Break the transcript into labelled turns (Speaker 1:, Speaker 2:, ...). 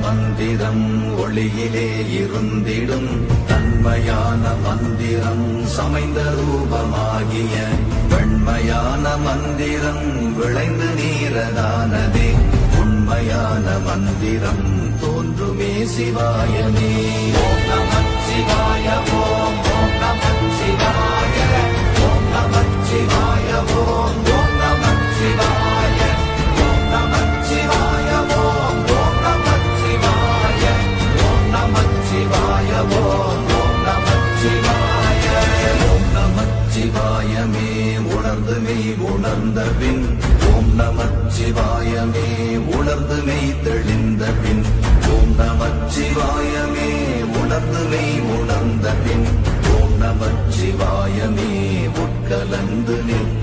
Speaker 1: மந்திரம் ஒளியிலே இருந்திடும். தன்மையான மந்திரம் சமைந்த ரூபமாகிய வெண்மையான மந்திரம் விளைந்து நீரதானதே. உண்மையான மந்திரம் தோன்றுமே சிவாயமே. ஓம் சிவாய ஓம் ஓம் ஓம் நமச் உணர்ந்து மெய் உணர்ந்த பின். ஓம் நமச் உணர்ந்து மெய் தெளிந்த பின். ஓம் நமச் உணர்ந்து மெய் உணர்ந்த பின். ஓம் நமச் உட்கலந்து நிற்புமே